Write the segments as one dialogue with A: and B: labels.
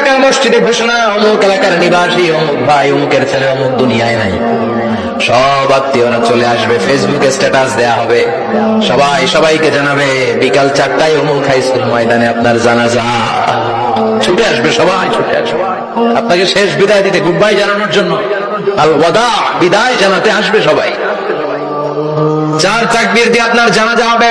A: এলাকার মসজিদে ঘোষণা, অমুক এলাকার নিবাসী, অমুক ভাই, অমুকের ছেলে, অমুক দুনিয়ায় নাই। সব আত্মীয়রা চলে আসবে ফেসবুকে স্ট্যাটাস দেয়া হবে। সবাই সবাইকে জানাবে, বিকাল চারটায় অমুক হাই স্কুল ময়দানে আপনার জানাজা। ছুটে আসবে সবাই, ছুটে আসবে আপনাকে শেষ বিদায় দিতে গুড বাই জানানোর জন্য আল ওয়াদা বিদায় জানাতে আসবে সবাই। চার চাকবির দিয়ে আপনার জানা জানাজা হবে।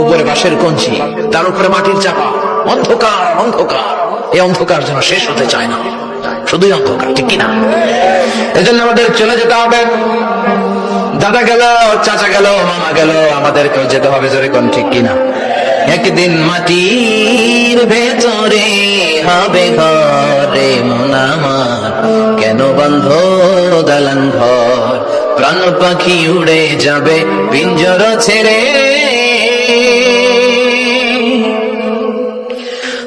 A: উপরে বাঁশের কঞ্চি তার উপরে মাটির চাপা, অন্ধকার অন্ধকার। এই অন্ধকার যেন শেষ হতে চায় না। শুধুই অন্ধকার, ঠিক কিনা? এজন্য আমাদের চলে যেতে হবে। দাদা গেল, চাচা গেল, মামা গেল, আমাদেরকেও যেতে হবে জোরে কোন ঠিক কিনা? একদিন মাটির ভেতরে হবে ঘরে মন আমার। কেন বন্ধ দালান ঘর? প্রাণ পাখি উড়ে যাবে, পিঞ্জর ছেড়ে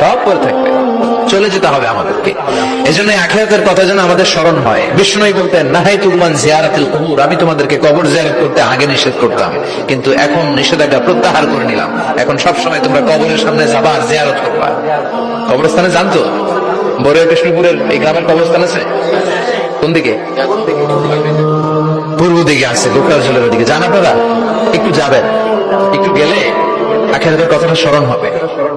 A: সব পরে থাকবে। চলে যেতে হবে আমাদেরকে। এই জন্য আখেরাতের কথা যেন আমাদের স্মরণ হয়। বিষ্ণুই বলতেন, নাহাই তুলমান জিয়ারাতুল কুবুর। আমি তোমাদেরকে কবর জিয়ারত করতে আগে নিষেধ করতাম। কিন্তু এখন নিষেধাজ্ঞা প্রত্যাহার করে নিলাম। এখন সব সময় তোমরা কবরের সামনে যাবা আর জিয়ারত করবা। কবরস্থানে জানতো বড় কৃষ্ণপুরের এই গ্রামের কবরস্থান আছে? কোন দিকে? পূর্ব দিকে আছে গোকরাজলের ওদিকে। জান আপনারা। একটু যাবেন। একটু গেলে আখেরাতের কথাটা স্মরণ হবে।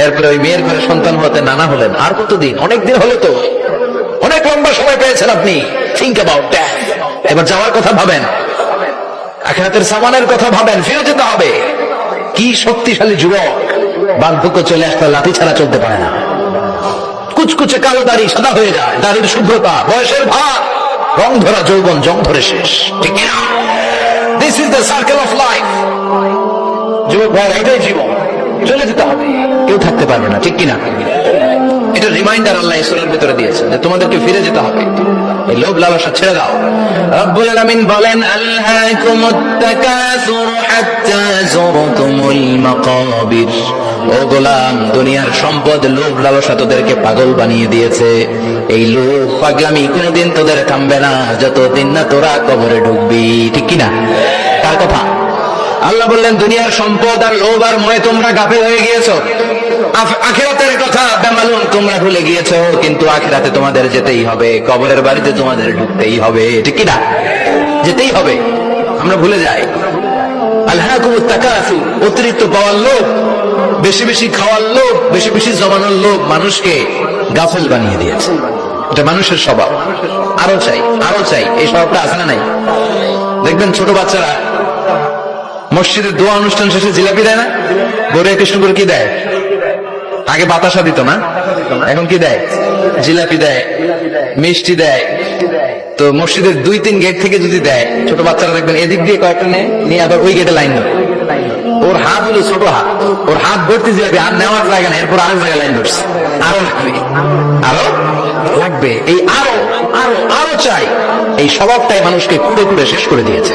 A: এরপরে ওই মেয়ের ঘরে সন্তান হতে নানা হলেন। আর কতদিন? অনেক দিন হলো তো। অনেক লম্বা সময় পেয়েছেন আপনি। থিঙ্ক অ্যাবাউট এবার যাওয়ার কথা ভাবেন। আখেরাতের সামানের কথা ভাবেন। ফিরে যেতে হবে। কি শক্তিশালী যুবক। বার্ধক্য চলে আসলে লাঠি ছাড়া চলতে পারে না। কুচকুচে কালো দাড়ি সাদা হয়ে যায়। দাড়ির শুভ্রতা, বয়সের ভার। রং ধরা যৌবন, জং ধরে শেষ। ঠিক this is the circle of life যুবক ভাই এটাই জীবন। চলে যেতে হবে। কেউ থাকতে পারবে না, ঠিক কিনা? এটা রিমাইন্ডার আল্লাহ ইসলামের ভিতরে দিয়েছে যে তোমাদেরকে ফিরে যেতে হবে। এই লোভ ছেড়ে দাও। রব্বুল আলামিন বলেন তাকাসুর হাত্তা যুরতুমুল মাকাবির। ও গোলাম, দুনিয়ার সম্পদ, লোভ লালসা তোদেরকে পাগল বানিয়ে দিয়েছে। এই লোভ পাগলামি কোনোদিন তোদের থামবে না, যতদিন না তোরা কবরে ঢুকবি, ঠিক কিনা? তার কথা আল্লাহ বললেন, দুনিয়ার সম্পদ আর লোভ আর মনে তোমরা গাফে হয়ে গিয়েছো। আখিরাতের কথা তোমরা ভুলে গিয়েছো, কিন্তু আখিরাতে তোমাদের যেতেই হবে, কবরের বাড়িতে তোমাদের ঢুকতেই হবে। ঠিক কি না? যেতেই হবে। আমরা ভুলে যাই। অতিরিক্ত পাওয়ার লোভ, বেশি বেশি খাওয়ার লোভ, বেশি বেশি জমানোর লোভ মানুষকে গাফেল বানিয়ে দিয়েছে। এটা মানুষের স্বভাব। আরও চাই আরও চাই। এই স্বভাবটা আছে না নাই? দেখবেন ছোট বাচ্চারা মসজিদের দোয়া অনুষ্ঠান শেষে জিলাপি দেয় না? গড়িয়া কৃষ্ণপুর কি দেয়? আগে বাতাসা দিত না? এখন কি দেয়? জিলাপি দেয়, মিষ্টি দেয়। তো মসজিদের দুই তিন গেট থেকে যদি দেয়, ছোট বাচ্চারা দেখবেন এদিক দিয়ে কয়েকটা নেয়, নিয়ে আবার ওই গেটে লাইন ওর হাত হলো ছোট হাত। ওর হাত ভর্তি জিলাপি, আর নেওয়ার জায়গা না এরপর আরেক জায়গায় লাইন ধরছে। আরও লাগবে। আরও লাগবে। এই আরও আরও আরও চাই। এই স্বভাবটাই মানুষকে কুড়ে কুড়ে শেষ করে দিয়েছে।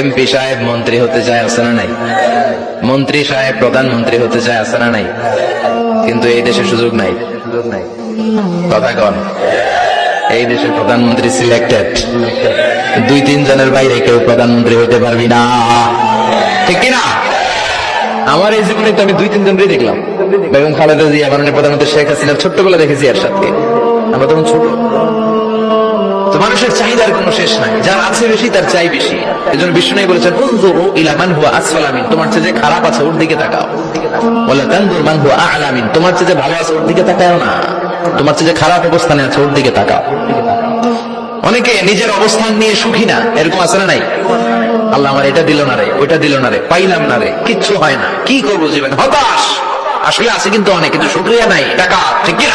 A: এমপি সাহেব মন্ত্রী হতে চায় আছে না নাই? মন্ত্রী সাহেব প্রধানমন্ত্রী হতে চায় আছে না নাই? কিন্তু এই দেশে সুযোগ নাই। কথা কন। এই দেশের প্রধানমন্ত্রী সিলেক্টেড দুই তিন জনের বাইরে কেউ প্রধানমন্ত্রী হতে পারবি না। ঠিক কিনা? আমার এই জীবনে তো আমি দুই তিন জনই দেখলাম। বেগম খালেদা জিয়া, মাননীয় প্রধানমন্ত্রী শেখ হাসিনা ছোট্টবেলা দেখেছি এর সাথে আমরা তখন ছোট। মানুষের চাহিদার কোনো শেষ নাই। যার আছে বেশি, তার চাই বেশি। এই জন্য বিষ্ণু বলেছেন, উনজুরু ইলা মান হুয়া আসফালা তোমার চেয়ে যে খারাপ আছে, ওর দিকে তাকাও। বলে, তানজুর মান হুয়া আ'লা মিন। তোমার চেয়ে যে ভালো আছে, ওর দিকে তাকাও না। তোমার চেয়ে যে খারাপ অবস্থানে আছে, ওর দিকে তাকাও। অনেকে নিজের অবস্থান নিয়ে সুখী না, এরকম আছে না নাই? আল্লাহ আমার এটা দিল না রে, ওইটা দিল না রে, পাইলাম না রে, কিচ্ছু হয় না। কি করব জীবন? হতাশ! আসলে আছে কিন্তু অনেক, কিন্তু শুক্রিয়া নাই। টাকা ঠিক কিনা?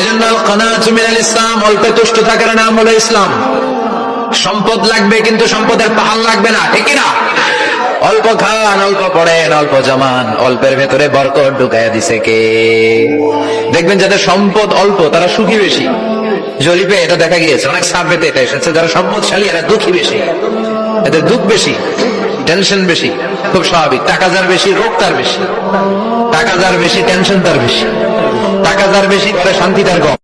A: এজন্য ইসলাম অল্পে তুষ্ট থাকার নাম হলো ইসলাম। সম্পদ লাগবে কিন্তু সম্পদের পাহাড় লাগবে না, ঠিক না অল্প খান, অল্প পড়েন, অল্প জমান, অল্পের ভেতরে বরকত ঢুকাইয়া দিছে কে? দেখবেন যাদের সম্পদ অল্প, তারা সুখী বেশি। জরিপে এটা দেখা গিয়েছে, অনেক সার্ভেতে এটা এসেছে, যারা সম্পদশালী, এরা দুঃখী বেশি। এদের দুঃখ বেশি টেনশন বেশি, খুব স্বাভাবিক। টাকা যার বেশি, রোগ তার বেশি। টাকা যার বেশি টেনশন তার বেশি। টাকা যার বেশি ঘরে শান্তি তার কম